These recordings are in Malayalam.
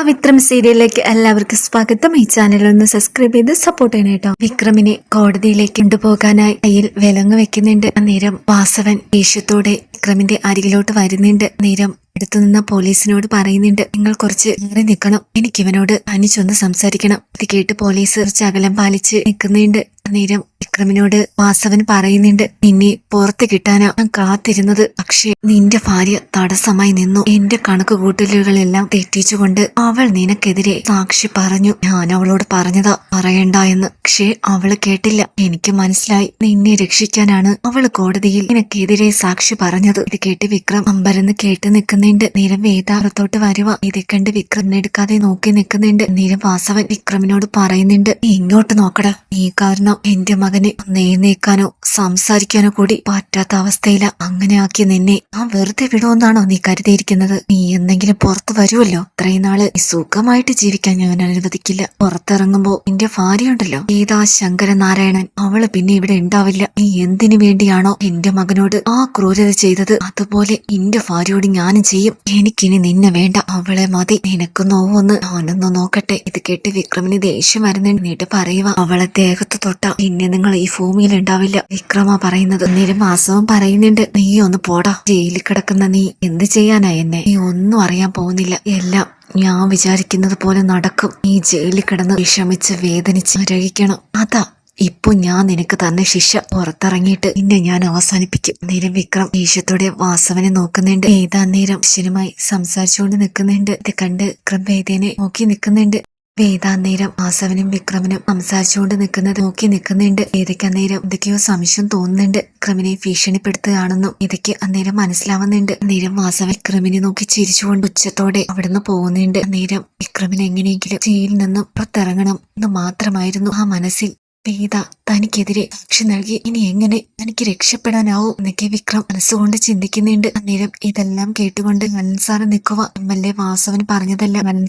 പവിത്രം സീരിയലിലേക്ക് എല്ലാവർക്കും സ്വാഗതം. ഈ ചാനൽ ഒന്ന് സബ്സ്ക്രൈബ് ചെയ്ത് സപ്പോർട്ട് ചെയ്യണം കേട്ടോ വിക്രമിനെ കോടതിയിലേക്ക് കൊണ്ടുപോകാനായി കയ്യിൽ വിലങ്ങ് വെക്കുന്നുണ്ട്. നേരം വാസവൻ ദേഷ്യത്തോടെ വിക്രമിന്റെ അരികിലോട്ട് വരുന്നുണ്ട്. നേരം അടുത്തു നിന്ന പോലീസിനോട് പറയുന്നുണ്ട് നിങ്ങൾ കുറച്ച് മാറി നിൽക്കണം. എനിക്ക് ഇവനോട് തനിച്ചൊന്ന് സംസാരിക്കണം. ഇത് കേട്ട് പോലീസ് കുറച്ച് അകലം പാലിച്ച് നിൽക്കുന്നുണ്ട്. അന്നേരം വിക്രമിനോട് വാസവൻ പറയുന്നുണ്ട് നിന്നെ പുറത്ത് കിട്ടാനാ ഞാൻ കാത്തിരുന്നത്. പക്ഷേ നിന്റെ ഭാര്യ തടസ്സമായി നിന്നു. എന്റെ കണക്ക് കൂട്ടലുകളെല്ലാം തെറ്റിച്ചുകൊണ്ട് അവൾ നിനക്കെതിരെ സാക്ഷി പറഞ്ഞു. ഞാൻ അവളോട് പറഞ്ഞതാ പറയണ്ട എന്ന്. പക്ഷേ അവൾ കേട്ടില്ല. എനിക്ക് മനസ്സിലായി. നിന്നെ രക്ഷിക്കാനാണ് അവൾ കോടതിയിൽ നിനക്കെതിരെ സാക്ഷി പറഞ്ഞത്. ഇത് കേട്ട് വിക്രം അമ്പരന്ന് കേട്ട് നിൽക്കുന്നുണ്ട്. നിരം വേദാറത്തോട്ട് വരുവ. ഇത് കണ്ട് വിക്രമിനെടുക്കാതെ നോക്കി നിൽക്കുന്നുണ്ട്. നിരം വാസവൻ വിക്രമിനോട് പറയുന്നുണ്ട് ഇങ്ങോട്ട് നോക്കടാ. നീ കാരണം എന്റെ മകനെ ഒന്ന് എഴുന്നേക്കാനോ സംസാരിക്കാനോ കൂടി പറ്റാത്ത അവസ്ഥയില അങ്ങനെ ആക്കി നിന്നെ. ആ വെറുതെ വിടുമെന്നാണോ നീ കരുതിയിരിക്കുന്നത്? നീ എന്തെങ്കിലും പുറത്തു വരുമല്ലോ? ഇത്രയും നാൾ സുഖമായിട്ട് ജീവിക്കാൻ ഞാൻ അനുവദിക്കില്ല. പുറത്തിറങ്ങുമ്പോ നിന്റെ ഭാര്യയുണ്ടല്ലോ? ഏതാ ശങ്കരനാരായണൻ? അവൾ പിന്നെ ഇവിടെ ഉണ്ടാവില്ല. നീ എന്തിനു വേണ്ടിയാണോ എന്റെ മകനോട് ആ ക്രൂരത ചെയ്തത്? അതുപോലെ എന്റെ ഭാര്യയോട് ഞാനും ചെയ്യും. എനിക്കിനി നിന്നെ വേണ്ട. അവളെ മതി. നിനക്ക് നോവൊന്ന് ഞാനൊന്ന് നോക്കട്ടെ. ഇത് കേട്ട് വിക്രമിന് ദേഷ്യം വരുന്നുണ്ട്. നീട്ട് പറയുക അവളെ ദേഹത്ത് തൊട്ട. പിന്നെ നിങ്ങൾ ഈ ഭൂമിയിൽ ഉണ്ടാവില്ല. വിക്രമ പറയുന്നത് അന്നേരം വാസവം പറയുന്നുണ്ട്. നീ ഒന്ന് പോടാ. ജയിലിൽ കിടക്കുന്ന നീ എന്ത് ചെയ്യാനാ എന്നെ? നീ ഒന്നും അറിയാൻ പോകുന്നില്ല. എല്ലാം ഞാൻ വിചാരിക്കുന്നത് പോലെ നടക്കും. നീ ജയിലിൽ കിടന്ന് വിഷമിച്ച് വേദനിച്ച് രഹിക്കണം അതാ. ഇപ്പൊ ഞാൻ നിനക്ക് തന്നെ ശിക്ഷ പുറത്തിറങ്ങിയിട്ട് നിന്നെ ഞാൻ അവസാനിപ്പിക്കും. നേരം വിക്രം ദേഷ്യത്തോടെ വാസവനെ നോക്കുന്നുണ്ട്. ഏതാ നേരം ശനുമായി സംസാരിച്ചുകൊണ്ട് നിൽക്കുന്നുണ്ട്. ഇത് കണ്ട് വിക്രം വേദേനെ നോക്കി നിൽക്കുന്നുണ്ട്. വേദാന്നേരം ആസവനും വിക്രമനും സംസാരിച്ചുകൊണ്ട് നിൽക്കുന്നത് നോക്കി നിൽക്കുന്നുണ്ട്. ഏതൊക്കെ അന്നേരം എന്തൊക്കെയോ സംശയം തോന്നുന്നുണ്ട്. വിക്രമിനെ ഭീഷണിപ്പെടുത്തുകയാണെന്നും ഇതൊക്കെ അന്നേരം മനസ്സിലാവുന്നുണ്ട്. അന്നേരം വാസവൻ വിക്രമിനെ നോക്കി ചിരിച്ചുകൊണ്ട് ഉച്ചത്തോടെ അവിടുന്ന് പോകുന്നുണ്ട്. അന്നേരം വിക്രമിന് എങ്ങനെയെങ്കിലും ജയിലിൽ നിന്നും പുറത്തിറങ്ങണം എന്ന് മാത്രമായിരുന്നു ആ മനസ്സിൽ വേദ തനിക്കെതിരെ സാക്ഷി നൽകി. ഇനി എങ്ങനെ തനിക്ക് രക്ഷപ്പെടാനാവും എന്നൊക്കെ വിക്രം മനസ്സുകൊണ്ട് ചിന്തിക്കുന്നുണ്ട്. അന്നേരം ഇതെല്ലാം കേട്ടുകൊണ്ട് മലൻ നിൽക്കുക. എം എൽ എ വാസവൻ പറഞ്ഞതെല്ലാം മലൻ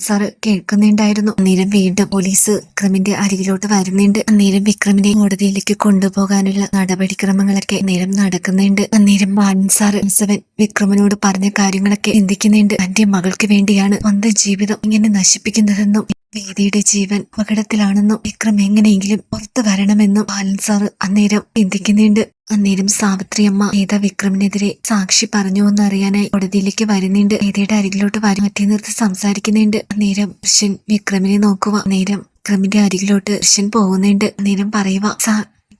കേൾക്കുന്നുണ്ടായിരുന്നു. അന്നേരം വീണ്ടും പോലീസ് വിക്രമിന്റെ അരികിലോട്ട് വരുന്നുണ്ട്. അന്നേരം വിക്രമിനെ കോടതിയിലേക്ക് കൊണ്ടുപോകാനുള്ള നടപടിക്രമങ്ങളൊക്കെ നേരം നടക്കുന്നുണ്ട്. അന്നേരം ബാലൻ വാസവൻ വിക്രമനോട് പറഞ്ഞ കാര്യങ്ങളൊക്കെ ചിന്തിക്കുന്നുണ്ട്. തന്റെ മകൾക്ക് വേണ്ടിയാണ് സ്വന്തം ജീവിതം ഇങ്ങനെ നശിപ്പിക്കുന്നതെന്നും വേദിയുടെ ജീവൻ അപകടത്തിലാണെന്നും വിക്രം എങ്ങനെയെങ്കിലും പുറത്തു വരണമെന്നും ബാലൻ സാറ് അന്നേരം ചിന്തിക്കുന്നുണ്ട്. അന്നേരം സാവിത്രി അമ്മ ഏതാ വിക്രമിനെതിരെ സാക്ഷി പറഞ്ഞു എന്നറിയാനായി കോടതിയിലേക്ക് വരുന്നുണ്ട്. ഏതയുടെ അരികിലോട്ട് വരും മറ്റേ നിർത്തി സംസാരിക്കുന്നുണ്ട്. അന്നേരം കൃഷ്ണൻ വിക്രമിനെ നോക്കുക. അന്നേരം വിക്രമിന്റെ അരികിലോട്ട് കൃഷ്ണൻ പോകുന്നുണ്ട്. അന്നേരം പറയുക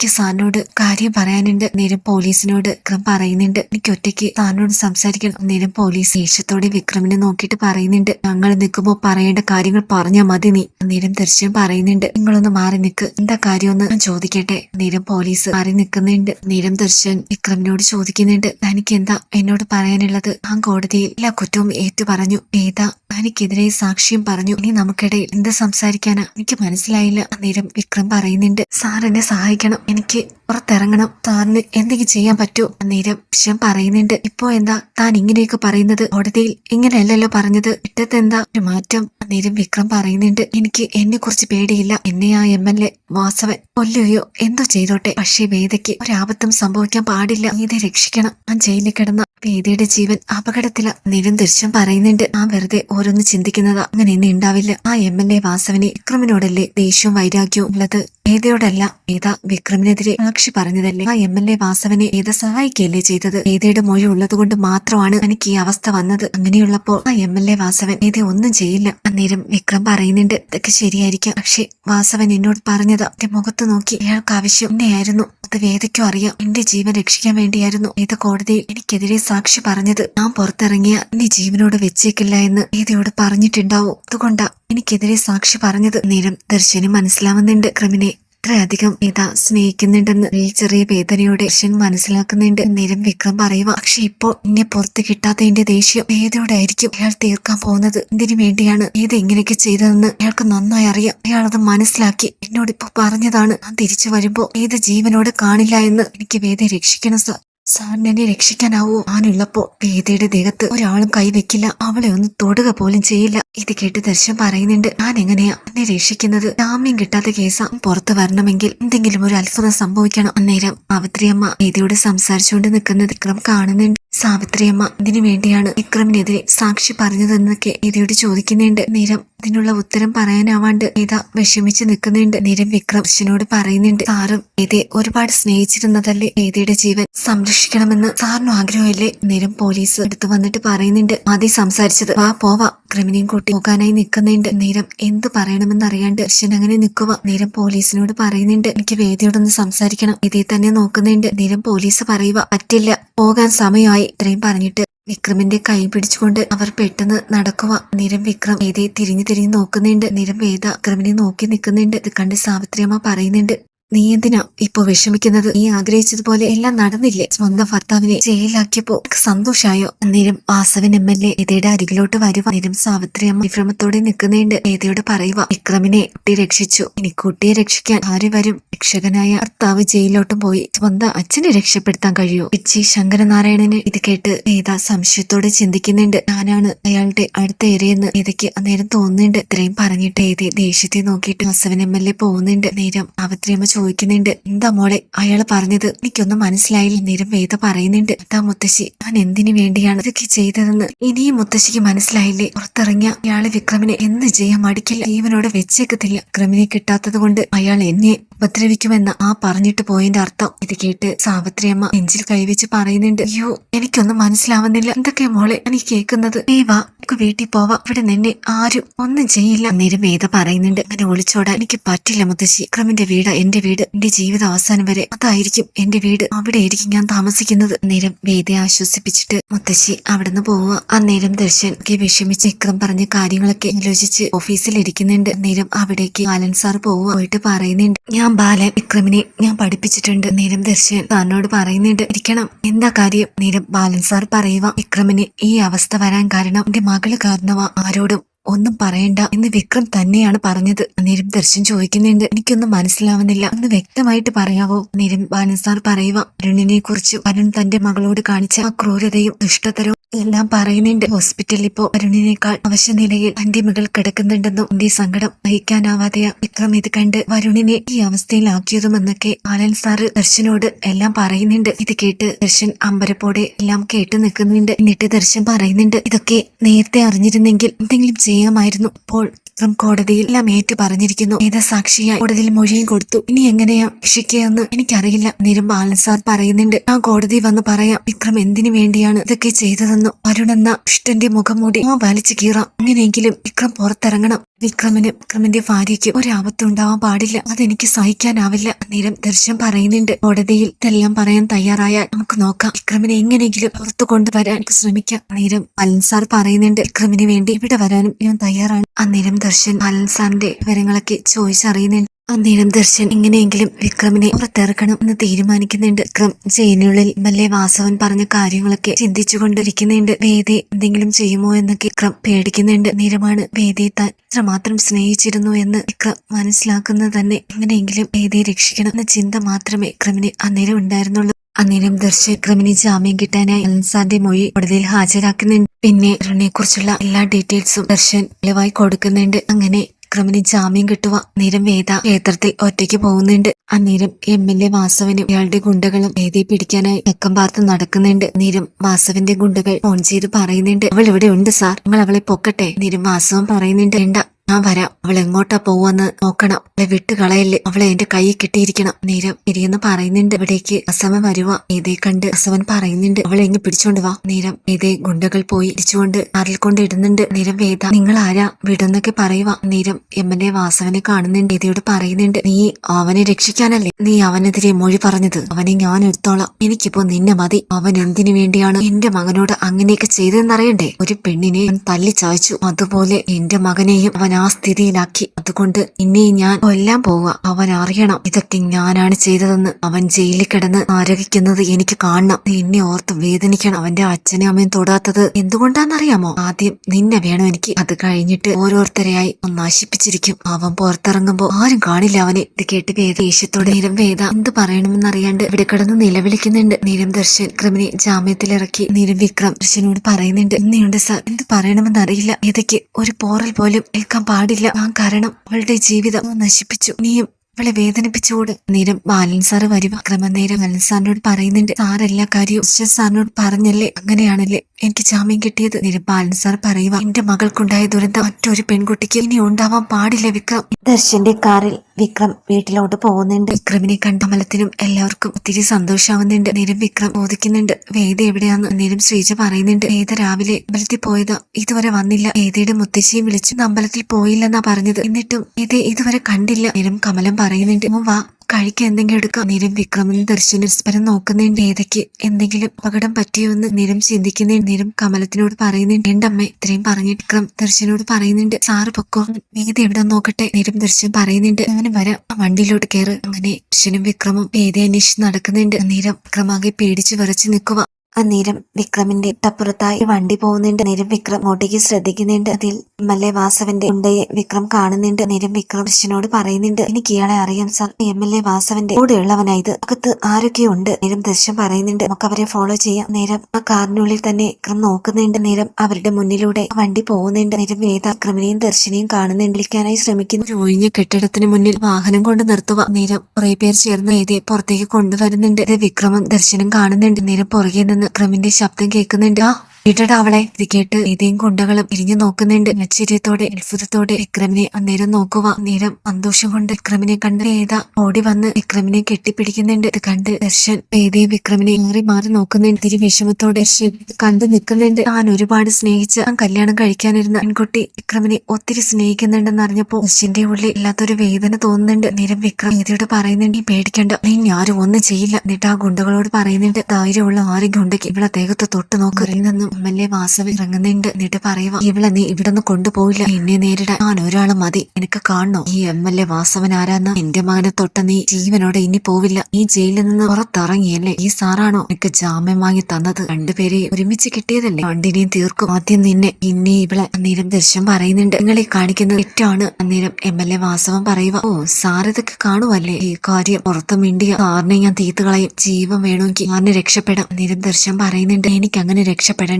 എനിക്ക് സാറിനോട് കാര്യം പറയാനുണ്ട്. നേരം പോലീസിനോട് വിക്രം പറയുന്നുണ്ട്. എനിക്ക് ഒറ്റയ്ക്ക് സാറിനോട് സംസാരിക്കണം. നേരം പോലീസ് ദേഷ്യത്തോടെ വിക്രമിനെ നോക്കിയിട്ട് പറയുന്നുണ്ട്. ഞങ്ങൾ നിൽക്കുമ്പോൾ പറയേണ്ട കാര്യങ്ങൾ പറഞ്ഞാൽ മതി നീ. നേരം തീർച്ചയായും പറയുന്നുണ്ട്. നിങ്ങളൊന്ന് മാറി നിൽക്ക്. എന്താ കാര്യമൊന്ന് ഞാൻ ചോദിക്കട്ടെ? നേരം പോലീസ് മാറി നിൽക്കുന്നുണ്ട്. നേരം ദർശൻ വിക്രമിനോട് ചോദിക്കുന്നുണ്ട്. തനിക്ക് എന്താ എന്നോട് പറയാനുള്ളത്? ആ കോടതിയിൽ എല്ലാ കുറ്റവും ഏറ്റു പറഞ്ഞു. ഏതാ തനിക്കെതിരെ സാക്ഷ്യം പറഞ്ഞു. ഇനി നമുക്കിടയിൽ എന്ത് സംസാരിക്കാനാ? എനിക്ക് മനസ്സിലായില്ല. അന്നേരം വിക്രം പറയുന്നുണ്ട് സാർ എന്നെ സഹായിക്കണം. എനിക്ക് പുറത്തിറങ്ങണം. സാറിന് എന്തെങ്കിലും ചെയ്യാൻ പറ്റൂ? അന്നേരം വിഷം പറയുന്നുണ്ട് ഇപ്പോ എന്താ? താൻ ഇങ്ങനെയൊക്കെ പറയുന്നത് കോടതിയിൽ ഇങ്ങനെയല്ലല്ലോ പറഞ്ഞത്. ഇട്ടത്ത് എന്താ ഒരു മാറ്റം. അന്നേരം വിക്രം പറയുന്നുണ്ട് എനിക്ക് എന്നെ കുറിച്ച് പേടിയില്ല. എന്നെ ആ എം എൽ എ വാസവൻ കൊല്ലുകയോ എന്തോ ചെയ്തോട്ടെ. പക്ഷേ വേദയ്ക്ക് ഒരാപത്തും സംഭവിക്കാൻ പാടില്ല. നീതെ രക്ഷിക്കണം. ഞാൻ ജയിലിൽ കിടന്ന വേദിയുടെ ജീവൻ അപകടത്തില നിരന്തരിച്ചും പറയുന്നുണ്ട്. ആ വെറുതെ ഓരോന്ന് ചിന്തിക്കുന്നതാ. അങ്ങനെ ഇനി ഉണ്ടാവില്ല. ആ എം എൽ എ വാസവനെ വിക്രമിനോടല്ലേ ദേഷ്യവും വൈരാഗ്യവും ഉള്ളത്? വേദയോടല്ല വേദ വിക്രമിനെതിരെ സാക്ഷി പറഞ്ഞതല്ലേ? ആ എം എൽ എ വാസവനെ വേദ സഹായിക്കുകയല്ലേ ചെയ്തത്? വേദയുടെ മൊഴി ഉള്ളത് കൊണ്ട് മാത്രമാണ് എനിക്ക് ഈ അവസ്ഥ വന്നത്. അങ്ങനെയുള്ളപ്പോൾ ആ എം എൽ എ വാസവൻ വേദ ഒന്നും ചെയ്യില്ല. അന്നേരം വിക്രം പറയുന്നുണ്ട് ഇതൊക്കെ ശരിയായിരിക്കാം. പക്ഷെ വാസവൻ എന്നോട് പറഞ്ഞത്. എന്റെ മുഖത്ത് നോക്കി അയാൾക്ക് ആവശ്യം എന്നെയായിരുന്നു. അത് വേദയ്ക്കും അറിയാം. എന്റെ ജീവൻ രക്ഷിക്കാൻ വേണ്ടിയായിരുന്നു. വേദ കോടതിയിൽ എനിക്കെതിരെ സാക്ഷി പറഞ്ഞത് ഞാൻ പുറത്തിറങ്ങിയ എന്നെ ജീവനോട് വെച്ചേക്കില്ല എന്ന് വേദയോട് പറഞ്ഞിട്ടുണ്ടാവും. അതുകൊണ്ടാ എനിക്കെതിരെ സാക്ഷി പറഞ്ഞത്. നേരം ദർശനം മനസ്സിലാവുന്നുണ്ട്. ക്രിമിനെ ഇത്രയധികം നീത സ്നേഹിക്കുന്നുണ്ടെന്ന് ഈ ചെറിയ വേദനയോടെ ദർശൻ മനസ്സിലാക്കുന്നുണ്ട്. നേരം വിക്രം പറയുക പക്ഷെ ഇപ്പോൾ എന്നെ പുറത്ത് കിട്ടാത്തതിന്റെ ദേഷ്യം വേദയോടെ അയാൾ തീർക്കാൻ പോകുന്നത്? എന്തിനു വേണ്ടിയാണ് ഏത് എങ്ങനെയൊക്കെ ചെയ്തതെന്ന് അയാൾക്ക് നന്നായി അറിയാം. അയാൾ അത് മനസ്സിലാക്കി എന്നോട് ഇപ്പൊ പറഞ്ഞതാണ്. ഞാൻ തിരിച്ചു വരുമ്പോ ഏത് ജീവനോട് കാണില്ല എന്ന് എനിക്ക് വേദ രക്ഷിക്കണം സാർ. സാറിന് എന്നെ രക്ഷിക്കാനാവോ. ആനുള്ളപ്പോ വേദയുടെ ദേഹത്ത് ഒരാളും കൈവെക്കില്ല അവളെ ഒന്ന് തൊടുക പോലും ചെയ്യില്ല. ഇത് കേട്ട് ദർശൻ പറയുന്നുണ്ട് ഞാൻ എങ്ങനെയാ എന്നെ രക്ഷിക്കുന്നത്? ജാമ്യം കിട്ടാത്ത കേസാ. പുറത്തു വരണമെങ്കിൽ എന്തെങ്കിലും ഒരു അത്ഭുതം സംഭവിക്കണം. അന്നേരം സാവിത്രിയമ്മ വേദയോട് സംസാരിച്ചുകൊണ്ട് നിൽക്കുന്ന വിക്രം കാണുന്നുണ്ട്. സാവിത്രിയമ്മ ഇതിനു വേണ്ടിയാണ് വിക്രമിനെതിരെ സാക്ഷി പറഞ്ഞതെന്നൊക്കെ വേദയോട് ചോദിക്കുന്നുണ്ട്. നേരം അതിനുള്ള ഉത്തരം പറയാനാവാണ്ട് വേദ വിഷമിച്ച് നിൽക്കുന്നുണ്ട്. നിരം വിക്രം ദർശനോട് പറയുന്നുണ്ട് സാറും വേദയെ ഒരുപാട് സ്നേഹിച്ചിരുന്നതല്ലേ? വേദയുടെ ജീവൻ സംരക്ഷിക്കണമെന്ന് സാറിനും ആഗ്രഹമില്ലേ? നിരം പോലീസ് എടുത്തു വന്നിട്ട് പറയുന്നുണ്ട് ആദ്യം സംസാരിച്ചത് വാ പോവാ. ക്രിമിനെയും കൂട്ടി പോകാനായി നിൽക്കുന്നുണ്ട്. നേരം എന്ത് പറയണമെന്ന് അറിയാണ്ട് ദർശൻ അങ്ങനെ നിൽക്കുക നേരം പോലീസിനോട് പറയുന്നുണ്ട് എനിക്ക് വേദിയോടൊന്ന് സംസാരിക്കണം. ഇതേ തന്നെ നോക്കുന്നുണ്ട്. നേരം പോലീസ് പറയുക പറ്റില്ല. പോകാൻ സമയമായി. ഇത്രയും പറഞ്ഞിട്ട് വിക്രമിന്റെ കൈ പിടിച്ചുകൊണ്ട് അവർ പെട്ടെന്ന് നടക്കുക നിരം വിക്രം വേദയെ തിരിഞ്ഞു തിരിഞ്ഞു നോക്കുന്നുണ്ട്. നിരം വേദ വിക്രമിനെ നോക്കി നിൽക്കുന്നുണ്ട്. ഇത് കണ്ട് സാവിത്രിയമ്മ പറയുന്നുണ്ട് നീ എന്തിനാ ഇപ്പൊ വിഷമിക്കുന്നത്? നീ ആഗ്രഹിച്ചതുപോലെ എല്ലാം നടന്നില്ലേ? സ്വന്തം ഭർത്താവിനെ ജയിലിലാക്കിയപ്പോ നിനക്ക് സന്തോഷായോ? അന്നേരം വാസവൻ എം എൽ എ വേദയുടെ അരികിലോട്ട് വരുവ. നേരം സാവിത്രി അമ്മ വിഭ്രമത്തോടെ നിൽക്കുന്നുണ്ട്. ഏതയോട് പറയുക വിക്രമിനെ കുട്ടി രക്ഷിച്ചു. ഇനി കുട്ടിയെ രക്ഷിക്കാൻ ആര് വരും? രക്ഷകനായ ഭർത്താവ് ജയിലിലോട്ടും പോയി. സ്വന്തം അച്ഛനെ രക്ഷപ്പെടുത്താൻ കഴിയൂ ഇച്ചി ശങ്കരനാരായണന് ഇത് കേട്ട് ഏത സംശയത്തോടെ ചിന്തിക്കുന്നുണ്ട്. ഞാനാണ് അയാളുടെ അടുത്ത ഏരിയെന്ന് ഏതയ്ക്ക് അന്നേരം തോന്നുന്നുണ്ട്. ഇത്രയും പറഞ്ഞിട്ട് ഏതേ ദേഷ്യത്തെ നോക്കിയിട്ട് വാസവൻ എം എൽ എ പോകുന്നുണ്ട്. നേരം സാവിത്രിയമ്മ ചോദിക്കുന്നുണ്ട്. എന്താ മോളെ അയാൾ പറഞ്ഞത് എനിക്കൊന്നും മനസ്സിലായില്ല. നേരം വേദ പറയുന്നുണ്ട്. എന്താ മുത്തശ്ശി ഞാൻ എന്തിനു വേണ്ടിയാണ് ഇതൊക്കെ ചെയ്തതെന്ന്? ഇനിയും മുത്തശ്ശിക്ക് മനസ്സിലായില്ലേ? പുറത്തിറങ്ങിയ ഇയാൾ വിക്രമിനെ എന്ത് ചെയ്യാൻ മടിക്കില്ല. ജീവനോട് വെച്ചേക്കത്തില്ല. വിക്രമിനെ കിട്ടാത്തത് കൊണ്ട് അയാൾ എന്നെ ഉപദ്രവിക്കുമെന്ന് ആ പറഞ്ഞിട്ട് പോയതിന്റെ അർത്ഥം ഇത് കേട്ട് സാവിത്രിയമ്മ നെഞ്ചിൽ കൈവച്ച് പറയുന്നുണ്ട്. അയ്യോ എനിക്കൊന്നും മനസ്സിലാവുന്നില്ല. എന്തൊക്കെ മോളെ എനിക്ക് കേൾക്കുന്നത്? നീ വാ നമുക്ക് വീട്ടിൽ പോവാ. ഇവിടെ നിന്നെ ആരും ഒന്നും ചെയ്യില്ല. നേരം വേദ പറയുന്നുണ്ട്. അങ്ങനെ ഒളിച്ചോടാൻ എനിക്ക് പറ്റില്ല മുത്തശ്ശി. വിക്രമിന്റെ വീട് എന്റെ എന്റെ ജീവിത അവസാനം വരെ അതായിരിക്കും എന്റെ വീട്. അവിടെ ആയിരിക്കും ഞാൻ താമസിക്കുന്നത്. അന്നേരം വേദയെ ആശ്വസിപ്പിച്ചിട്ട് മുത്തശ്ശി അവിടുന്ന് പോവുക. അന്നേരം ദർശൻ ഒക്കെ വിഷമിച്ച് വിക്രം പറഞ്ഞ കാര്യങ്ങളൊക്കെ ആലോചിച്ച് ഓഫീസിൽ ഇരിക്കുന്നുണ്ട്. നേരം അവിടേക്ക് ബാലൻ സാർ പോവുക പോയിട്ട് പറയുന്നുണ്ട്. ഞാൻ ബാലൻ വിക്രമിനെ ഞാൻ പഠിപ്പിച്ചിട്ടുണ്ട്. നേരം ദർശൻ സാറിനോട് പറയുന്നുണ്ട് ഇരിക്കണം. എന്താ കാര്യം? നേരം ബാലൻ സാർ പറയുക വിക്രമിന് ഈ അവസ്ഥ വരാൻ കാരണം എന്റെ മകൾ കാരണമാ. ആരോടും ഒന്നും പറയണ്ട എന്ന് വിക്രം തന്നെയാണ് പറഞ്ഞത്. നിരും ദർശൻ ചോദിക്കുന്നുണ്ട്. എനിക്കൊന്നും മനസ്സിലാവുന്നില്ല. ഒന്ന് വ്യക്തമായിട്ട് പറയാവോ? നിരും ബാനസാർ സാർ പറയുക അരുണിനെ കുറിച്ച് അരുൺ തന്റെ മകളോട് കാണിച്ച ആ ക്രൂരതയും ദുഷ്ടതരവും എല്ലാം പറയുന്നുണ്ട്. ഹോസ്പിറ്റലിൽ ഇപ്പോ വരുണിനേക്കാൾ അവശ്യ നിലയിൽ തന്റെ മകൾ കിടക്കുന്നുണ്ടെന്നും എന്റെ സങ്കടം വഹിക്കാനാവാതെയ വിക്രം ഇത് കണ്ട് വരുണിനെ ഈ അവസ്ഥയിലാക്കിയതുമെന്നൊക്കെ ആലൻ സാറ് ദർശനോട് എല്ലാം പറയുന്നുണ്ട്. ഇത് കേട്ട് ദർശൻ അമ്പരപ്പോടെ എല്ലാം കേട്ട് നിൽക്കുന്നുണ്ട്. എന്നിട്ട് ദർശൻ പറയുന്നുണ്ട് ഇതൊക്കെ നേരത്തെ അറിഞ്ഞിരുന്നെങ്കിൽ എന്തെങ്കിലും ചെയ്യാമായിരുന്നു. ഇപ്പോൾ വിക്രം കോടതിയിൽ എല്ലാം ഏറ്റു പറഞ്ഞിരിക്കുന്നു. സാക്ഷിയായി കോടതിയിൽ മൊഴിയും കൊടുത്തു. ഇനി എങ്ങനെയാ ശിക്ഷിക്കുകയെന്ന് എനിക്കറിയില്ല. നേരം ബാലൻ സാർ പറയുന്നുണ്ട് ആ കോടതി വന്ന് പറയാം. വിക്രം എന്തിനു വേണ്ടിയാണ് ഇതൊക്കെ ചെയ്തതെന്നും അരുണെന്ന ഇഷ്ടന്റെ മുഖം മൂടി ആ വലിച്ചു കീറാം. അങ്ങനെയെങ്കിലും വിക്രം പുറത്തിറങ്ങണം. വിക്രമിന് വിക്രമിന്റെ ഭാര്യയ്ക്ക് ഒരാപത്തുണ്ടാവാൻ പാടില്ല. അതെനിക്ക് സഹിക്കാനാവില്ല. നേരം ദർശനം പറയുന്നുണ്ട്. കോടതിയിൽ ഇതെല്ലാം പറയാൻ തയ്യാറായാൽ നമുക്ക് നോക്കാം. വിക്രമിനെ എങ്ങനെയെങ്കിലും പുറത്തു കൊണ്ടുവരാൻ ശ്രമിക്കാം. നേരം അലൻസാർ പറയുന്നുണ്ട്. വിക്രമിന് വേണ്ടി ഇവിടെ വരാനും ഞാൻ തയ്യാറാണ്. അന്നേരം ദർശൻ അലൻസാറിന്റെ വിവരങ്ങളൊക്കെ ചോദിച്ചറിയുന്നുണ്ട്. അന്നേരം ദർശൻ എങ്ങനെയെങ്കിലും വിക്രമിനെ പുറത്തിറക്കണം എന്ന് തീരുമാനിക്കുന്നുണ്ട്. വിക്രം ജയിലിനുള്ളിൽ മല്ലേ വാസവൻ പറഞ്ഞ കാര്യങ്ങളൊക്കെ ചിന്തിച്ചുകൊണ്ടിരിക്കുന്നുണ്ട്. വേദി എന്തെങ്കിലും ചെയ്യുമോ എന്നൊക്കെ വിക്രം പേടിക്കുന്നുണ്ട്. നേരമാണ് വേദിയെ താൻ ഇത്രമാത്രം സ്നേഹിച്ചിരുന്നു എന്ന് വിക്രം മനസ്സിലാക്കുന്നത് തന്നെ. എങ്ങനെയെങ്കിലും വേദിയെ രക്ഷിക്കണം എന്ന ചിന്ത മാത്രമേ വിക്രമിന് അന്നേരം ഉണ്ടായിരുന്നുള്ളൂ. അന്നേരം ദർശൻ വിക്രമിന് ജാമ്യം കിട്ടാനായി അലൻസാറിന്റെ മൊഴി കോടതിയിൽ ഹാജരാക്കുന്നുണ്ട്. പിന്നെ അരുണിനെ കുറിച്ചുള്ള എല്ലാ ഡീറ്റെയിൽസും ദർശൻ ലവായി കൊടുക്കുന്നുണ്ട്. അങ്ങനെ വിക്രമിന് ജാമ്യം കിട്ടുക നേരം വേദ ക്ഷേത്രത്തിൽ ഒറ്റയ്ക്ക് പോകുന്നുണ്ട്. അന്നേരം എം എൽ എ വാസവനും ഇയാളുടെ ഗുണ്ടകളും വേദയെ പിടിക്കാനായി തെക്കം പാർത്ത് നടക്കുന്നുണ്ട്. നേരം വാസവന്റെ ഗുണ്ടകൾ ഫോൺ ചെയ്ത് പറയുന്നുണ്ട്. അവൾ ഇവിടെ ഉണ്ട് സാർ. നിങ്ങൾ അവളെ പൊക്കട്ടെ. നേരം വാസവൻ പറയുന്നുണ്ട് വേണ്ട. ഞാൻ വരാം. അവൾ എങ്ങോട്ടാ പോവാന്ന് നോക്കണം. അവളെ വിട്ട് കളയല്ലേ. അവളെ എന്റെ കൈ കിട്ടിയിരിക്കണം. നേരം ശരിയെന്ന് പറയുന്നുണ്ട്. ഇവിടേക്ക് അസമ വരുവ. ഏതേ കണ്ട് അസവൻ പറയുന്നുണ്ട്. അവളെ എങ്ങ് പിടിച്ചോണ്ട് വാ. നേരം ഏതേ ഗുണ്ടകൾ പോയി ഇടിച്ചുകൊണ്ട് ആറിൽ കൊണ്ട് ഇടുന്നുണ്ട്. നേരം വേദ നിങ്ങൾ ആരാ? വിടുന്നൊക്കെ പറയുക നേരം എം വാസവനെ കാണുന്നുണ്ട്. ഏതയോട് പറയുന്നുണ്ട്. നീ അവനെ രക്ഷിക്കാനല്ലേ? നീ അവനെതിരെ മൊഴി പറഞ്ഞത്. അവനെ ഞാൻ എടുത്തോളാം. എനിക്കിപ്പോ നിന്നെ മതി. അവൻ എന്തിനു വേണ്ടിയാണ് എന്റെ മകനോട് അങ്ങനെയൊക്കെ ചെയ്തതെന്നറിയണ്ടേ? ഒരു പെണ്ണിനെ തല്ലി ചായച്ചു അതുപോലെ എന്റെ മകനെയും അവൻ ആ സ്ഥിതിയിലാക്കി. അതുകൊണ്ട് ഇനി ഞാൻ കൊല്ലാൻ പോവുക അവൻ അറിയണം. ഇതൊക്കെ ഞാനാണ് ചെയ്തതെന്ന്. അവൻ ജയിലിൽ കിടന്ന് ആരോഗിക്കുന്നത് എനിക്ക് കാണണം. നീ എന്നെ ഓർത്ത് വേദനിക്കണം. അവന്റെ അച്ഛനും അമ്മയും തൊടാത്തത് എന്തുകൊണ്ടാണെന്നറിയാമോ? ആദ്യം നിന്നെ വേണം എനിക്ക്. അത് കഴിഞ്ഞിട്ട് ഓരോരുത്തരെയായി നശിപ്പിച്ചിരിക്കും. അവൻ പുറത്തിറങ്ങുമ്പോ ആരും കാണില്ല അവനെ. ഇത് കേട്ട് വേദ ദേഷ്യത്തോടെ നിരം വേദ എന്ത് പറയണമെന്നറിയാണ്ട് ഇവിടെ കിടന്ന് നിലവിളിക്കുന്നുണ്ട്. നിരം ദർശൻ ക്രിമിനെ ജാമ്യത്തിലിറക്കി. നിരം വിക്രം ദർശനോട് പറയുന്നുണ്ട് ഇന്നുണ്ട് സാർ. എന്ത് പറയണമെന്നറിയില്ല. വേദയ്ക്ക് ഒരു പോറൽ പോലും ഏൽക്കാൻ പാടില്ല. ഞാൻ കാരണം അവളുടെ ജീവിതം നശിപ്പിച്ചു. നീയും അവളെ വേദനിപ്പിച്ചുകൂടെ? നേരം ബാലൻ സാറ് വരുവ. ക്രമനേരം ബാലൻ സാറിനോട് പറയുന്നുണ്ട് സാർ എല്ലാ കാര്യവും സാറിനോട് പറഞ്ഞല്ലേ? അങ്ങനെയാണല്ലേ? എനിക്ക് ജാമ്യം കിട്ടിയത് നിരപ്പാലൻ സാർ പറയുക. എന്റെ മകൾക്കുണ്ടായ ദുരന്തം മറ്റൊരു പെൺകുട്ടിക്ക് ഇനി ഉണ്ടാവാൻ പാടില്ല വിക്രം. ദർശന്റെ കാറിൽ വിക്രം വീട്ടിലോട്ട് പോകുന്നുണ്ട്. വിക്രമിനെ കണ്ട അമലത്തിനും എല്ലാവർക്കും ഒത്തിരി സന്തോഷാവുന്നുണ്ട്. നിരം വിക്രം ബോധിക്കുന്നുണ്ട് വേദ എവിടെയാന്ന്? നിരം ശ്രീജ പറയുന്നുണ്ട് വേദ രാവിലെ അമ്പലത്തിൽ പോയത്. ഇതുവരെ വന്നില്ല. വേദയുടെ മുത്തശ്ശിയെ വിളിച്ചു അമ്പലത്തിൽ പോയില്ലെന്നാ പറഞ്ഞത്. എന്നിട്ടും ഇത് ഇതുവരെ കണ്ടില്ല. നിരം കമലം പറയുന്നുണ്ട് "ഉമ്മ വാ കഴിക്കാൻ എന്തെങ്കിലും എടുക്കാം? നിരം വിക്രമൻ ദർശനസ്പരം നോക്കുന്നുണ്ട് ഏതൊക്കെ എന്തെങ്കിലും അപകടം പറ്റിയോ എന്ന് നിരം ചിന്തിക്കുന്നുണ്ട് നിരം കമലത്തിനോട് പറയുന്നുണ്ട്. എന്തമ്മേ ഇത്രയും പറഞ്ഞിട്ട് വിക്രം ദർശനോട് പറയുന്നുണ്ട്. സാറ് പൊക്കോ? വേദി എവിടെ നോക്കട്ടെ? നിരം ദർശൻ പറയുന്നുണ്ട്. അങ്ങനെ വരാം. വണ്ടിയിലോട്ട് കയറ് അങ്ങനെ ദർശനും വിക്രമും വേദി അന്വേഷിച്ച് നടക്കുന്നുണ്ട്. നിരം വിക്രമാകെ പേടിച്ച് വിറച്ച് നിൽക്കുക അന്നേരം വിക്രമിന്റെ തൊട്ടപ്പുറത്തായി വണ്ടി പോകുന്നുണ്ട്. നേരം വിക്രം അങ്ങോട്ടേക്ക് ശ്രദ്ധിക്കുന്നുണ്ട്. അതിൽ എം എൽ എ വാസവന്റെ ഉണ്ടയെ വിക്രം കാണുന്നുണ്ട്. നേരം വിക്രം കൃഷ്ണനോട് പറയുന്നുണ്ട് എനിക്ക് ഇയാളെ അറിയാം സാർ. എം എൽ എ വാസവന്റെ കൂടെയുള്ളവനായത് അകത്ത് ആരൊക്കെയോ ഉണ്ട്. നേരം ദൃശ്യം പറയുന്നുണ്ട് നമുക്ക് അവരെ ഫോളോ ചെയ്യാം. നേരം ആ കാറിനുള്ളിൽ തന്നെ വിക്രം നോക്കുന്നുണ്ട്. നേരം അവരുടെ മുന്നിലൂടെ വണ്ടി പോകുന്നുണ്ട്. നേരം വേദ വിക്രമിനെയും ദർശനെയും കാണുന്നുണ്ട്. വിളിക്കാനായി ശ്രമിക്കുന്നു. ഒഴിഞ്ഞ കെട്ടിടത്തിന് മുന്നിൽ വാഹനം കൊണ്ട് നിർത്തുക. നേരം കുറെ പേർ ചേർന്ന് വേദയെ പുറത്തേക്ക് കൊണ്ടുവരുന്നുണ്ട്. വിക്രമം ദർശനം കാണുന്നുണ്ട്. നേരം പുറകെ നിന്ന് വിക്രമിന്റെ ശബ്ദം കേൾക്കുന്നുണ്ട്. ആ ഇടടാ അവളെ കേട്ട് ഏതേയും കൊണ്ടകളും ഇരിഞ്ഞു നോക്കുന്നുണ്ട്. ആശ്ചര്യത്തോടെ അത്ഭുതത്തോടെ വിക്രമിനെ അന്നേരം നോക്കുക. അന്നേരം സന്തോഷം കൊണ്ട് വിക്രമിനെ കണ്ട് വേദ ഓടി വന്ന് വിക്രമിനെ കെട്ടിപ്പിടിക്കുന്നുണ്ട്. ഇത് കണ്ട് ദർശൻ വേദയെ വിക്രമിനെ ഏറി മാറി നോക്കുന്നുണ്ട്. തിരി വിഷമത്തോടെ ദർശൻ കണ്ടു നിൽക്കുന്നുണ്ട്. താൻ ഒരുപാട് സ്നേഹിച്ച് ആ കല്യാണം കഴിക്കാനിരുന്ന പെൺകുട്ടി വിക്രമിനെ ഒത്തിരി സ്നേഹിക്കുന്നുണ്ടെന്ന് അറിഞ്ഞപ്പോ ദർശന്റെ ഉള്ളിൽ ഇല്ലാത്തൊരു വേദന തോന്നുന്നുണ്ട്. നേരം വിക്രം വേദയോട് പറയുന്നുണ്ട് ഈ പേടിക്കണ്ട. നീ ഞാനും ഒന്നും ചെയ്യില്ല. എന്നിട്ട് ആ ഗുണ്ടകളോട് പറയുന്നുണ്ട് ധൈര്യമുള്ള ആരെങ്കിലും ഉണ്ടെങ്കിൽ ഇവിടെ ദേഹത്ത് തൊട്ട് നോക്ക്. എം എൽ എ വാസവി ഇറങ്ങുന്നുണ്ട്. എന്നിട്ട് പറയുക ഇവളെ നീ ഇവിടെ നിന്ന് കൊണ്ടുപോയില്ല. എന്നെ നേരിടാൻ ഞാൻ ഒരാൾ മതി. എനിക്ക് കാണണോ? ഈ എം എൽ എ വാസവൻ ആരാന്ന്? എന്റെ മകനെ തൊട്ട നീ ജീവനോടെ ഇനി പോവില്ല. ഈ ജയിലിൽ നിന്ന് പുറത്തിറങ്ങിയല്ലേ? ഈ സാറാണോ എനിക്ക് ജാമ്യം വാങ്ങി തന്നത്? രണ്ടുപേരെ ഒരുമിച്ച് കിട്ടിയതല്ലേ? വണ്ടിനെയും തീർക്കും. ആദ്യം നിന്നെ ഇന്നെ ഇവളെ. അന്നേരം ദൃശ്യം പറയുന്നുണ്ട്. നിങ്ങളെ കാണിക്കുന്നത് തെറ്റാണ്. അന്നേരം എം എൽ എ വാസവൻ പറയുക ഓ സാർ ഇതൊക്കെ കാണുവല്ലേ? ഈ കാര്യം പുറത്ത് മിണ്ടിയ. സാറിനെ ഞാൻ തീത്തുകളയും ജീവൻ വേണമെങ്കിൽ സാറിന് രക്ഷപ്പെടാം. അന്നേരം ദൃശ്യം പറയുന്നുണ്ട് എനിക്ക് അങ്ങനെ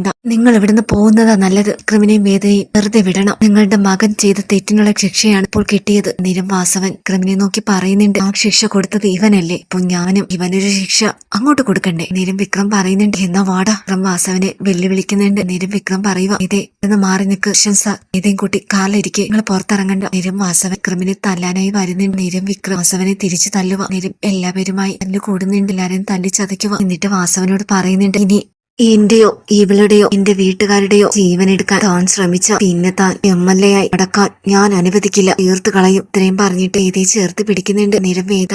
രക്ഷപ്പെടേണ്ട നിങ്ങൾ ഇവിടുന്ന് പോകുന്നതാ നല്ലത്. ക്രിമിനെയും വേദനയും വെറുതെ വിടണം. നിങ്ങളുടെ മകൻ ചെയ്ത തെറ്റിനുള്ള ശിക്ഷയാണ് ഇപ്പോൾ കിട്ടിയത്. നിരം വാസവൻ ക്രിമിനെ നോക്കി പറയുന്നുണ്ട്. ആ ശിക്ഷ കൊടുത്തത് ഇവനല്ലേ. ഇപ്പൊ ഞാനും ഇവനൊരു ശിക്ഷ അങ്ങോട്ട് കൊടുക്കണ്ടേ? നിരം വിക്രം പറയുന്നുണ്ട്. എന്നാ വാടാ. വിക്രം വാസവനെ വെല്ലുവിളിക്കുന്നുണ്ട്. നിരം വിക്രം പറയുക ഇതേ ഇന്ന് മാറി നിൽക്ക്. ശംസ ഇതേം കൂട്ടി കാലിരിക്കെ നിങ്ങൾ പുറത്തിറങ്ങണ്ട. നിരം വാസവൻ ക്രിമിനെ തല്ലാനായി വരുന്നുണ്ട്. നിരം വിക്രം വാസവനെ തിരിച്ചു തല്ലുക നിരം എല്ലാവരുമായി തല്ലു കൂടുന്നുണ്ട്. എല്ലാരെയും തല്ലി ചതയ്ക്കുക എന്നിട്ട് വാസവനോട് പറയുന്നുണ്ട് ഇനി എന്റെയോ ഇവളുടെയോ എന്റെ വീട്ടുകാരുടെയോ ജീവനെടുക്കാൻ താൻ ശ്രമിച്ച പിന്നെ താൻ എം എൽ എ ആയി അടക്കാൻ ഞാൻ അനുവദിക്കില്ല. തീർത്തു കളയും. ഇത്രയും പറഞ്ഞിട്ട് ഏതേ ചേർത്ത് പിടിക്കുന്നുണ്ട്. നിരം വേദ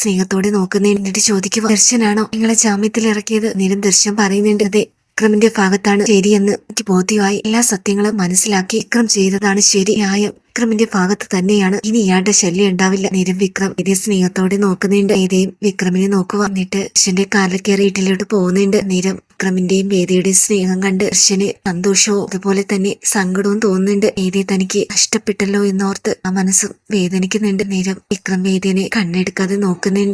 സ്നേഹത്തോടെ നോക്കുന്നുണ്ട് ചോദിക്കുക ദർശനാണോ നിങ്ങളെ ജാമ്യത്തിൽ ഇറക്കിയത്? നിരം ദർശനം പറയുന്നുണ്ട്. അതെ വിക്രമിന്റെ ഭാഗത്താണ്. ശരിയെന്ന് എനിക്ക് ബോധ്യമായി. എല്ലാ സത്യങ്ങളും മനസ്സിലാക്കി വിക്രം ചെയ്തതാണ് ശരി. ന്യായം. വിക്രമിന്റെ ഭാഗത്ത് തന്നെയാണ്. ഇനി ഇയാളുടെ ശല്യം ഉണ്ടാവില്ല. നേരം വിക്രം ഇതേ സ്നേഹത്തോടെ നോക്കുന്നുണ്ട്. ഏതേയും വിക്രമിനെ നോക്കുക എന്നിട്ട് കൃഷ്ണന്റെ കാലിൽ കയറി വീട്ടിലോട്ട് പോകുന്നുണ്ട്. നേരം വിക്രമിന്റെയും വേദിയുടെയും സ്നേഹം കണ്ട് കൃഷ്ണന് സന്തോഷവും അതുപോലെ തന്നെ സങ്കടവും തോന്നുന്നുണ്ട്. ഏതേ തനിക്ക് നഷ്ടപ്പെട്ടല്ലോ എന്നോർത്ത് ആ മനസ്സ് വേദനിക്കുന്നുണ്ട്. നേരം വിക്രം വേദിനെ കണ്ണെടുക്കാതെ നോക്കുന്നുണ്ട്.